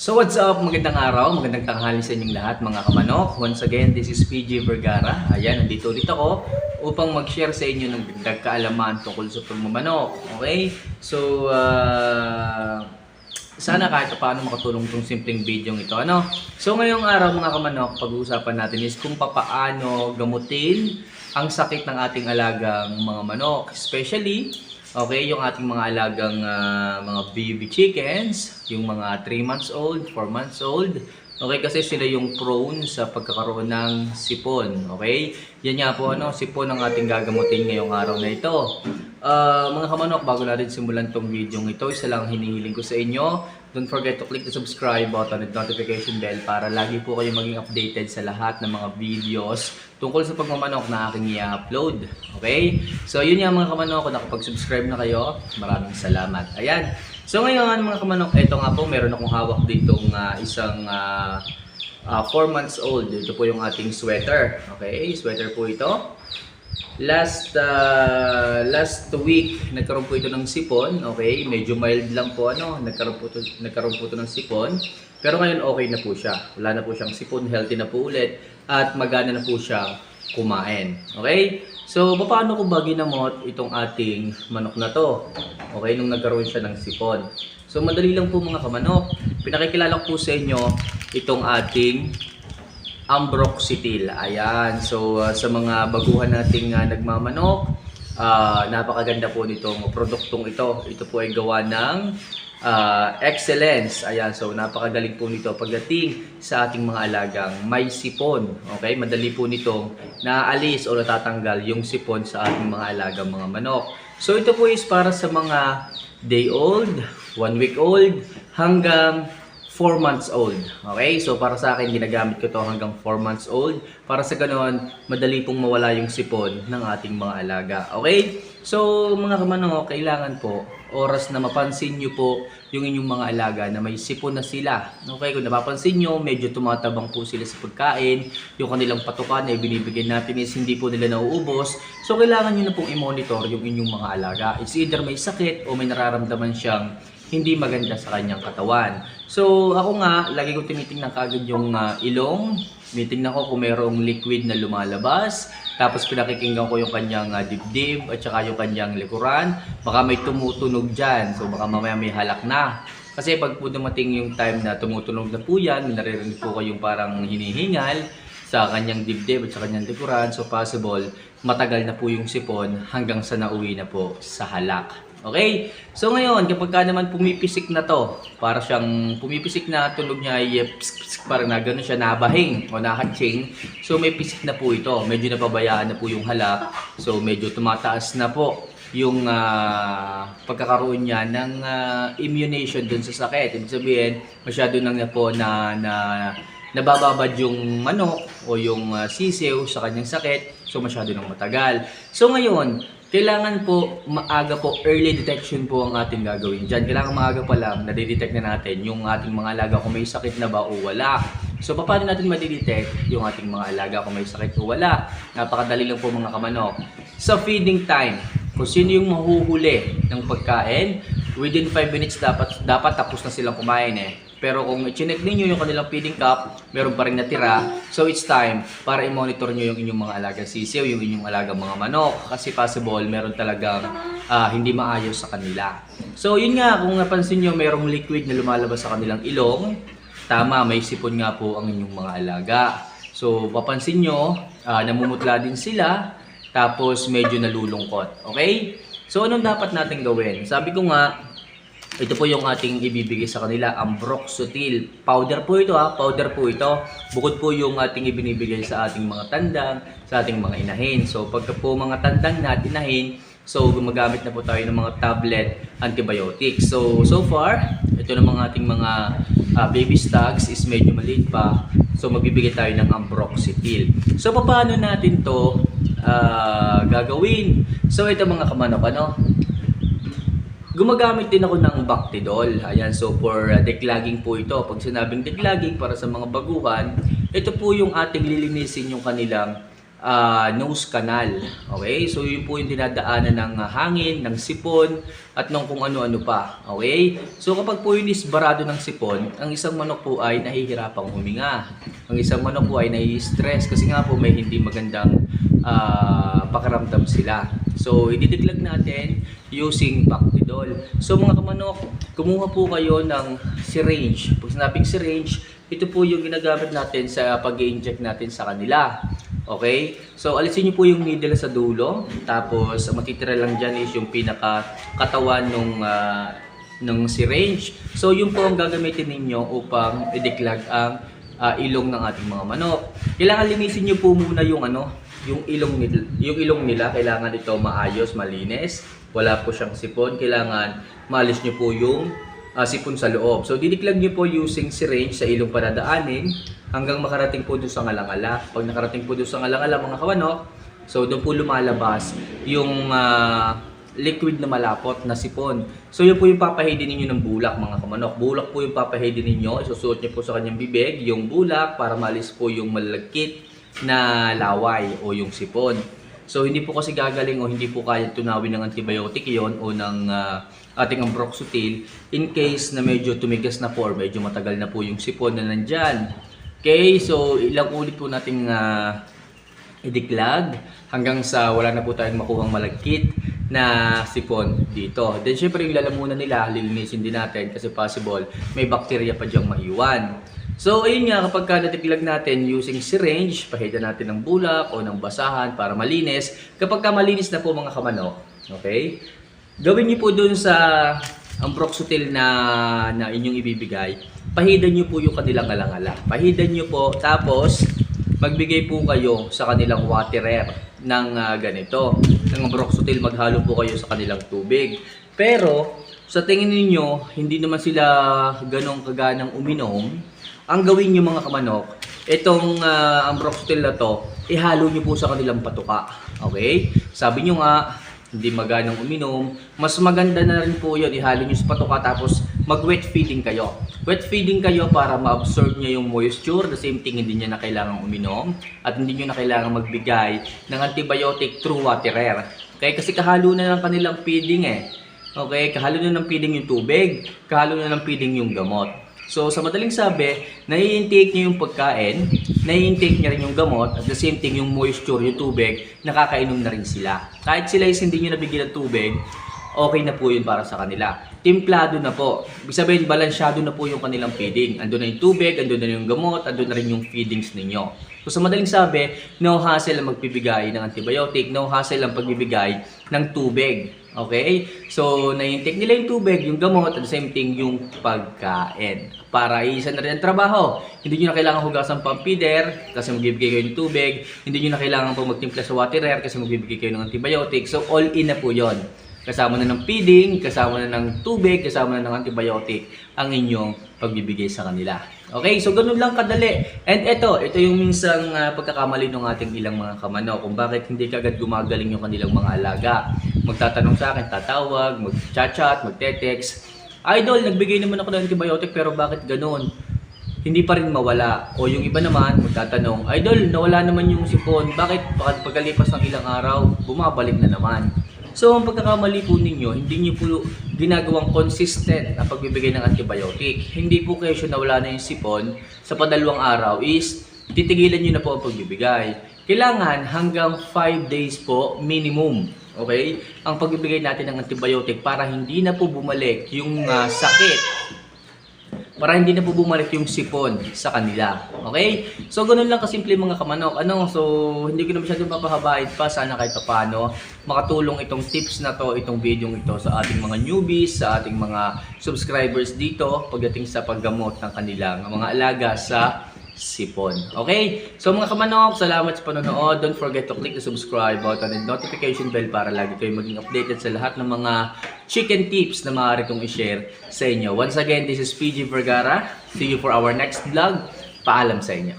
So what's up? Magandang araw, magandang tanghali sa inyong lahat mga kamanok. Once again, this is PJ Vergara. Ayan, nandito ulit ako upang mag-share sa inyo ng dagdag kaalaman tungkol sa pagmamanok. Okay? So, uh, sana kahit paano makatulong tong simpleng video ito. Ano? So ngayong araw mga kamanok, pag-uusapan natin is kung papaano gamutin ang sakit ng ating alagang mga manok. Especially, okay, yung ating mga alagang ah, mga baby chickens, yung mga 3 months old, 4 months old. Okay, kasi sila yung prone sa pagkakaroon ng sipon. Okay? Yan nga po, ano, sipon ang ating gagamutin ngayong araw na ito. Ah, mga kamanok, bago natin simulan tong video ito, isa lang hinihiling ko sa inyo. Don't forget to click the subscribe button and notification bell para lagi po kayo maging updated sa lahat ng mga videos tungkol sa pagmamanok na aking i-upload. Okay? So, yun nga mga kamanok, nakapag-subscribe na kayo, maraming salamat. Ayan. So, ngayon mga kamanok, ito nga po, meron akong hawak ditong ah, isang 4 months old. Ito po yung ating sweater. Okay? Sweater po ito. Last uh, last week nagkaroon po ito ng sipon, okay? Medyo mild lang po ano, nagkaroon po ito, nagkaroon po ito ng sipon. Pero ngayon okay na po siya. Wala na po siyang sipon, healthy na po ulit at magana na po siya kumain. Okay? So, paano ko ba ginamot itong ating manok na to? Okay, nung nagkaroon siya ng sipon. So, madali lang po mga kamanok. Pinakikilala ko po sa inyo itong ating Ambroxetil. Ayan. So, uh, sa mga baguhan nating uh, nagmamanok, uh, napakaganda po nitong produktong ito. Ito po ay gawa ng uh, excellence. Ayan. So, napakagaling po nito pagdating sa ating mga alagang may sipon. Okay? Madali po nitong naalis o natatanggal yung sipon sa ating mga alagang mga manok. So, ito po is para sa mga day old, one week old, hanggang 4 months old. Okay? So, para sa akin, ginagamit ko to hanggang 4 months old. Para sa ganoon, madali pong mawala yung sipon ng ating mga alaga. Okay? So, mga kamano, kailangan po, oras na mapansin nyo po yung inyong mga alaga na may sipon na sila. Okay? Kung napapansin nyo, medyo tumatabang po sila sa pagkain. Yung kanilang patukan na ibinibigyan natin is hindi po nila nauubos. So, kailangan nyo na pong i-monitor yung inyong mga alaga. It's either may sakit o may nararamdaman siyang hindi maganda sa kanyang katawan. So, ako nga, lagi ko tinitingnan kagad yung ah, ilong. Tinitingnan ko kung mayroong liquid na lumalabas. Tapos pinakikinggan ko yung kanyang ah, dibdib at saka yung kanyang likuran. Baka may tumutunog dyan. So, baka mamaya may halak na. Kasi pag po dumating yung time na tumutunog na po yan, naririnig po kayong parang hinihingal sa kanyang dibdib at sa kanyang likuran. So, possible, matagal na po yung sipon hanggang sa nauwi na po sa halak. Okay? So ngayon, kapag ka naman pumipisik na to, para siyang pumipisik na tunog niya ay eh, psk, psk, parang na gano'n siya nabahing o nakatsing. So may pisik na po ito. Medyo napabayaan na po yung halak. So medyo tumataas na po yung ah, pagkakaroon niya ng ah, immunization dun sa sakit. Ibig sabihin, masyado nang na po na, na nabababad yung manok o yung ah, sisiw sa kanyang sakit. So masyado nang matagal. So ngayon, kailangan po maaga po early detection po ang ating gagawin dyan. Kailangan maaga pa lang nadidetect na natin yung ating mga alaga kung may sakit na ba o wala. So paano natin madidetect yung ating mga alaga kung may sakit o wala? Napakadali lang po mga kamanok. Sa feeding time, kung sino yung mahuhuli ng pagkain, within 5 minutes dapat dapat tapos na silang kumain eh. Pero kung chinek ninyo yung kanilang feeding cup, meron pa rin natira. So it's time para i-monitor nyo yung inyong mga alaga sisiw, yung inyong alaga mga manok. Kasi possible, meron talagang ah, hindi maayos sa kanila. So yun nga, kung napansin nyo, merong liquid na lumalabas sa kanilang ilong. Tama, may sipon nga po ang inyong mga alaga. So papansin nyo, ah, namumutla din sila. Tapos medyo nalulungkot. Okay? So anong dapat natin gawin? Sabi ko nga, ito po yung ating ibibigay sa kanila, ang Broxotil. Powder po ito ha, powder po ito. Bukod po yung ating ibinibigay sa ating mga tandang, sa ating mga inahin. So pagka po mga tandang na inahin, so gumagamit na po tayo ng mga tablet antibiotics. So so far, ito ng mga ating mga ah, baby stocks is medyo maliit pa. So magbibigay tayo ng Ambroxetil. So paano natin to ah, gagawin? So ito mga kamanok, ano? Gumagamit din ako ng Bactidol. Ayan, so for uh, declogging po ito. Pag sinabing declogging para sa mga baguhan, ito po yung ating lilinisin yung kanilang ah, nose canal. Okay? So yun po yung dinadaanan ng ah, hangin, ng sipon, at ng kung ano-ano pa. Okay? So kapag po yun is barado ng sipon, ang isang manok po ay nahihirapang huminga. Ang isang manok po ay nai-stress kasi nga po may hindi magandang ah, pakiramdam sila. So ididiklag natin using Bactidol. So mga kamanok, kumuha po kayo ng syringe. Pag sinabing syringe, ito po yung ginagamit natin sa pag inject natin sa kanila. Okay? So, alisin niyo po yung needle sa dulo. Tapos, matitira lang dyan is yung pinaka katawan nung, ah, ng syringe. So, yun po ang gagamitin ninyo upang idiklag ang ah, ilong ng ating mga manok. Kailangan linisin niyo po muna yung ano, yung ilong nila, yung ilong nila kailangan ito maayos, malinis. Wala po siyang sipon. Kailangan maalis niyo po yung ah, sipon sa loob. So, didiklag niyo po using syringe sa ilong padadaanin hanggang makarating po doon sa ngalangala. Pag nakarating po doon sa ngalangala, mga kawanok, so doon po lumalabas yung ah, liquid na malapot na sipon. So, yun po yung papahidin ninyo ng bulak, mga kamanok. Bulak po yung papahidin ninyo. Isusuot niyo po sa kanyang bibig yung bulak para malis po yung malagkit na laway o yung sipon. So hindi po kasi gagaling o hindi po kaya tunawin ng antibiotic yon o ng ah, ating ambroxetil in case na medyo tumigas na po or medyo matagal na po yung sipon na nandyan. Okay, so ilang ulit po nating ah, idiklag hanggang sa wala na po tayong makuhang malagkit na sipon dito. Then syempre yung lalamunan nila, lilinisin din natin kasi possible may bakterya pa diyang maiwan. So ayun nga kapag ka natiklag natin using syringe, pahida natin ng bulak o ng basahan para malinis. Kapag ka malinis na po mga kamanok, okay? Gawin niyo po dun sa ambroxetil na, na inyong ibibigay, pahidan niyo po yung kanilang alangala. Pahidan niyo po, tapos magbigay po kayo sa kanilang waterer ng ah, ganito. Ng ambroxetil, maghalo po kayo sa kanilang tubig. Pero, sa tingin ninyo, hindi naman sila ganong kaganang uminom, ang gawin nyo mga kamanok, itong uh, ambroxetil na to, ihalo nyo po sa kanilang patuka. Okay? Sabi nyo nga, hindi maganang uminom, mas maganda na rin po yun, ihalo nyo sa patuka tapos mag-wet feeding kayo. Wet feeding kayo para ma-absorb niya yung moisture, the same thing hindi niya na kailangang uminom at hindi nyo na kailangan magbigay ng antibiotic through waterer. Okay? Kasi kahalo na ng kanilang feeding eh. Okay? Kahalo na ng feeding yung tubig, kahalo na ng feeding yung gamot. So, sa madaling sabi, nai-intake niyo yung pagkain, nai-intake niya rin yung gamot, at the same thing, yung moisture, yung tubig, nakakainom na rin sila. Kahit sila is hindi nyo nabigyan ng tubig, okay na po yun para sa kanila. Timplado na po. Ibig sabihin, balansyado na po yung kanilang feeding. Andun na yung tubig, andun na yung gamot, andun na rin yung feedings ninyo. So sa madaling sabi, no hassle ang magbibigay ng antibiotic, no hassle ang pagbibigay ng tubig. Okay? So, na-intake nila yung tubig, yung gamot, at the same thing, yung pagkain. Para isa na rin ang trabaho. Hindi nyo na kailangan hugasan pang feeder kasi magbibigay kayo ng tubig. Hindi nyo na kailangan po magtimpla sa waterer kasi magbibigay kayo ng antibiotic. So, all in na po yon. Kasama na ng feeding, kasama na ng tubig, kasama na ng antibiotic ang inyong pagbibigay sa kanila. Okay, so ganun lang kadali. And ito, ito yung minsang ah, pagkakamali ng ating ilang mga kamano kung bakit hindi kagad gumagaling yung kanilang mga alaga. Magtatanong sa akin, tatawag, mag-chat-chat, magte-text. Idol, nagbigay naman ako ng antibiotic pero bakit ganun? Hindi pa rin mawala. O yung iba naman, magtatanong, Idol, nawala naman yung sipon. Bakit pagkalipas ng ilang araw, bumabalik na naman? So, ang pagkakamali po ninyo, hindi nyo po ginagawang consistent na pagbibigay ng antibiotic. Hindi po kayo siya nawala na yung sipon sa padalawang araw is titigilan nyo na po ang pagbibigay. Kailangan hanggang 5 days po minimum. Okay? Ang pagbibigay natin ng antibiotic para hindi na po bumalik yung ah, sakit para hindi na po bumalik yung sipon sa kanila. Okay? So, ganun lang kasimple mga kamanok. Ano? So, hindi ko na masyadong papahabain pa. Sana kahit paano makatulong itong tips na to, itong video ito sa ating mga newbies, sa ating mga subscribers dito pagdating sa paggamot ng kanilang mga alaga sa sipon. Okay? So mga kamanok, salamat sa panonood. Don't forget to click the subscribe button and notification bell para lagi kayo maging updated sa lahat ng mga chicken tips na maaari kong i-share sa inyo. Once again, this is PG Vergara. See you for our next vlog. Paalam sa inyo.